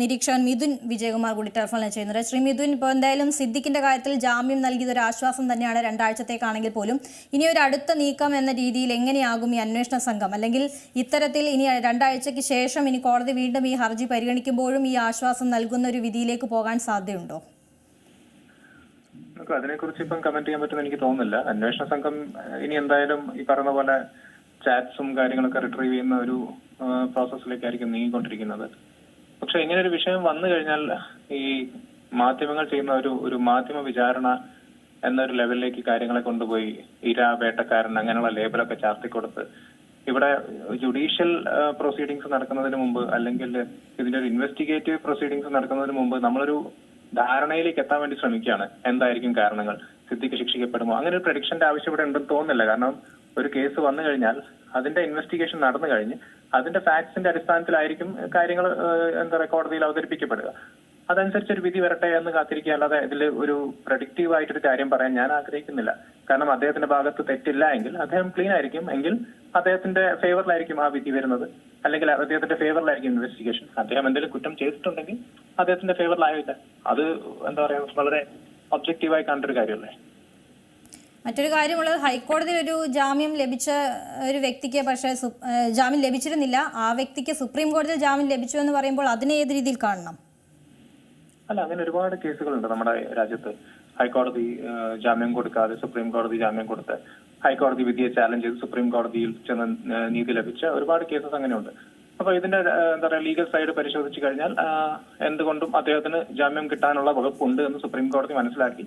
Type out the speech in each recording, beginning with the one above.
നിരീക്ഷകൻ മിഥുൻ വിജയകുമാർ കൂടി ടെലിഫോണിൽ ചെയ്യുന്നത് ശ്രീ മിഥുൻ ഇപ്പോൾ എന്തായാലും സിദ്ദിഖിന്റെ കാര്യത്തിൽ ജാമ്യം നൽകിയത് ഒരു ആശ്വാസം തന്നെയാണ്. രണ്ടാഴ്ചത്തേക്കാണെങ്കിൽ പോലും ഇനി ഒരു അടുത്ത നീക്കം എന്ന രീതിയിൽ എങ്ങനെയാകും ഈ അന്വേഷണ സംഘം? അല്ലെങ്കിൽ ഇത്തരത്തിൽ ഇനി രണ്ടാഴ്ചയ്ക്ക് ശേഷം ഇനി കോടതി വീണ്ടും ഈ ഹർജി പരിഗണിക്കുമ്പോഴും ഈ ആശ്വാസം നൽകുന്ന ഒരു വിധിയിലേക്ക് പോകാൻ സാധ്യതയുണ്ടോ? അതിനെക്കുറിച്ച് ഇപ്പം കമന്റ് ചെയ്യാൻ പറ്റുമെന്ന് എനിക്ക് തോന്നുന്നില്ല. അന്വേഷണ സംഘം ഇനി എന്തായാലും ഈ പറഞ്ഞ പോലെ ചാറ്റ്സും കാര്യങ്ങളൊക്കെ റിട്രീവ് ചെയ്യുന്ന ഒരു പ്രോസസ്സിലേക്കായിരിക്കും നീങ്ങിക്കൊണ്ടിരിക്കുന്നത്. പക്ഷെ ഇങ്ങനെ ഒരു വിഷയം വന്നു കഴിഞ്ഞാൽ ഈ മാധ്യമങ്ങൾ ചെയ്യുന്ന ഒരു ഒരു മാധ്യമ വിചാരണ എന്നൊരു ലെവലിലേക്ക് കാര്യങ്ങളെ കൊണ്ടുപോയി ഇര വേട്ടക്കാരൻ അങ്ങനെയുള്ള ലേബലൊക്കെ ചാർത്തിക്കൊടുത്ത്. ഇവിടെ ജുഡീഷ്യൽ പ്രൊസീഡിങ്സ് നടക്കുന്നതിന് മുമ്പ് അല്ലെങ്കിൽ ഇതിന്റെ ഒരു ഇൻവെസ്റ്റിഗേറ്റീവ് പ്രൊസീഡിങ്സ് നടക്കുന്നതിന് മുമ്പ് നമ്മളൊരു ധാരണയിലേക്ക് എത്താൻ വേണ്ടി ശ്രമിക്കുകയാണ്. എന്തായിരിക്കും കാരണങ്ങൾ? സിദ്ദിഖ് ശിക്ഷിക്കപ്പെടുമോ? അങ്ങനെ ഒരു പ്രഡിക്ഷന്റെ ആവശ്യം ഇവിടെ ഉണ്ടെന്ന് തോന്നുന്നില്ല. കാരണം ഒരു കേസ് വന്നു കഴിഞ്ഞാൽ അതിന്റെ ഇൻവെസ്റ്റിഗേഷൻ നടന്നു കഴിഞ്ഞ് അതിന്റെ ഫാക്ട്സിന്റെ അടിസ്ഥാനത്തിലായിരിക്കും കാര്യങ്ങൾ എന്താ പറയുക കോടതിയിൽ അവതരിപ്പിക്കപ്പെടുക. അതനുസരിച്ച് ഒരു വിധി വരട്ടെ എന്ന് കാത്തിരിക്കുക. അല്ലാതെ ഇതിൽ ഒരു പ്രഡിക്റ്റീവ് ആയിട്ടൊരു കാര്യം പറയാൻ ഞാൻ ആഗ്രഹിക്കുന്നില്ല. കാരണം അദ്ദേഹത്തിന്റെ ഭാഗത്ത് തെറ്റില്ല എങ്കിൽ അദ്ദേഹം ക്ലീൻ ആയിരിക്കും എങ്കിൽ അദ്ദേഹത്തിന്റെ ഫേവറിലായിരിക്കും ആ വിധി വരുന്നത്. അല്ലെങ്കിൽ അദ്ദേഹത്തിന്റെ ഫേവറിലായിരിക്കും ഇൻവെസ്റ്റിഗേഷൻ അദ്ദേഹം എന്തെങ്കിലും കുറ്റം ചെയ്തിട്ടുണ്ടെങ്കിൽ അദ്ദേഹത്തിന്റെ ഫേവറിലായില്ല അത് എന്താ പറയാ വളരെ ഒബ്ജക്റ്റീവായി കണ്ടൊരു കാര്യമല്ലേ? മറ്റൊരു കാര്യമുള്ളത് ഹൈക്കോടതിയിൽ ഒരു ജാമ്യം ലഭിച്ച ഒരു വ്യക്തിക്ക് പക്ഷേ ജാമ്യം ലഭിച്ചിരുന്നില്ല. ആ വ്യക്തിക്ക് സുപ്രീം കോടതിയിൽ ജാമ്യം ലഭിച്ചു എന്ന് പറയുമ്പോൾ അതിനെ ഏത് രീതിയിൽ കാണണം? അല്ല അങ്ങനെ ഒരുപാട് കേസുകളുണ്ട് നമ്മുടെ രാജ്യത്ത്. ഹൈക്കോടതി ജാമ്യം കൊടുക്കാതെ സുപ്രീം കോടതി ജാമ്യം കൊടുത്ത് ഹൈക്കോടതി വിധിയെ ചാലഞ്ച് ചെയ്ത് സുപ്രീം കോടതിയിൽ ചെന്ന് നീതി ലഭിച്ച ഒരുപാട് കേസസ് അങ്ങനെയുണ്ട്. അപ്പൊ ഇതിന്റെ എന്താ പറയുക ലീഗൽ സൈഡ് പരിശോധിച്ചു കഴിഞ്ഞാൽ എന്തുകൊണ്ടും അദ്ദേഹത്തിന് ജാമ്യം കിട്ടാനുള്ള വകുപ്പുണ്ട് എന്ന് സുപ്രീം കോടതി മനസ്സിലാക്കി.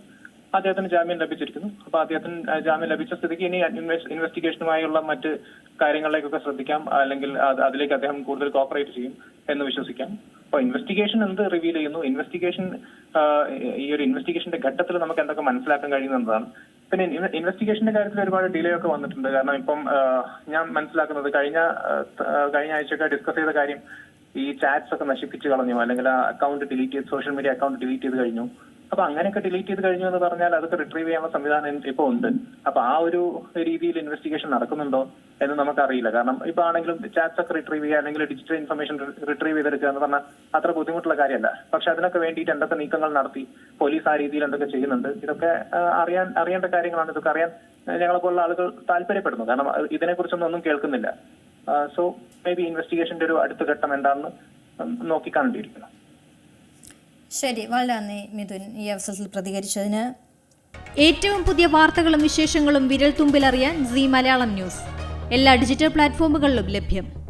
അദ്ദേഹത്തിന് ജാമ്യം ലഭിച്ചിരിക്കുന്നു. അപ്പൊ അദ്ദേഹത്തിന് ജാമ്യം ലഭിച്ച സ്ഥിതിക്ക് ഇനി ഇൻവെസ്- ഇൻവെസ്റ്റിഗേഷനുമായുള്ള മറ്റ് കാര്യങ്ങളിലേക്കൊക്കെ ശ്രദ്ധിക്കാം. അല്ലെങ്കിൽ അതിലേക്ക് അദ്ദേഹം കൂടുതൽ കോപ്പറേറ്റ് ചെയ്യും എന്ന് വിശ്വസിക്കാം. അപ്പൊ ഇൻവെസ്റ്റിഗേഷൻ എന്ത് റിവീൽ ചെയ്യുന്നു? ഇൻവെസ്റ്റിഗേഷൻ ഈ ഒരു ഇൻവെസ്റ്റിഗേഷന്റെ ഘട്ടത്തിൽ നമുക്ക് എന്തൊക്കെ മനസ്സിലാക്കാൻ കഴിയുന്നതാണ് പിന്നെ ഇൻവെസ്റ്റിഗേഷന്റെ കാര്യത്തിൽ ഒരുപാട് ഡിലേ ഒക്കെ വന്നിട്ടുണ്ട്. കാരണം ഇപ്പം ഞാൻ മനസ്സിലാക്കുന്നത് കഴിഞ്ഞ കഴിഞ്ഞ ആഴ്ചയൊക്കെ ഡിസ്കസ് ചെയ്ത കാര്യം ഈ ചാറ്റ്സ് ഒക്കെ നശിപ്പിച്ചു കളഞ്ഞു. അല്ലെങ്കിൽ ആ അക്കൗണ്ട് ഡിലീറ്റ് ചെയ്ത് സോഷ്യൽ മീഡിയ അക്കൗണ്ട് ഡിലീറ്റ് ചെയ്ത് കഴിഞ്ഞു. അപ്പൊ അങ്ങനെയൊക്കെ ഡിലീറ്റ് ചെയ്ത് കഴിഞ്ഞു എന്ന് പറഞ്ഞാൽ അതൊക്കെ റിട്രീവ് ചെയ്യാനുള്ള സംവിധാനം ഇപ്പൊ ഉണ്ട്. അപ്പൊ ആ ഒരു രീതിയിൽ ഇൻവെസ്റ്റിഗേഷൻ നടക്കുന്നുണ്ടോ എന്ന് നമുക്കറിയില്ല. കാരണം ഇപ്പൊ ആണെങ്കിലും ചാറ്റ്സ് ഒക്കെ റിട്രീവ് ചെയ്യുക അല്ലെങ്കിൽ ഡിജിറ്റൽ ഇൻഫർമേഷൻ റിട്രീവ് ചെയ്തെടുക്കുക എന്ന് പറഞ്ഞാൽ അത്ര ബുദ്ധിമുട്ടുള്ള കാര്യമല്ല. പക്ഷെ അതിനൊക്കെ വേണ്ടിയിട്ട് എന്തൊക്കെ നീക്കങ്ങൾ നടത്തി പോലീസ് ആ രീതിയിൽ എന്തൊക്കെ ചെയ്യുന്നുണ്ട് ഇതൊക്കെ അറിയാൻ അറിയേണ്ട കാര്യങ്ങളാണ്. ഇതൊക്കെ അറിയാൻ ഞങ്ങളെ പോലുള്ള ആളുകൾ താല്പര്യപ്പെടുന്നു. കാരണം ഇതിനെക്കുറിച്ചൊന്നും ഒന്നും കേൾക്കുന്നില്ല. സോ മേ ബി ഇൻവെസ്റ്റിഗേഷന്റെ ഒരു അടുത്ത ഘട്ടം എന്താണെന്ന് നോക്കിക്കാണേണ്ടിയിരിക്കുന്നു. ശരി വളരെ നന്ദി മിഥുൻ. ഈ അവസരത്തിൽ പ്രതികരിച്ചതിന് ഏറ്റവും പുതിയ വാർത്തകളും വിശേഷങ്ങളും വിരൽ തുമ്പിലറിയാൻ സി മലയാളം ന്യൂസ്. എല്ലാ ഡിജിറ്റൽ പ്ലാറ്റ്ഫോമുകളിലും ലഭ്യം.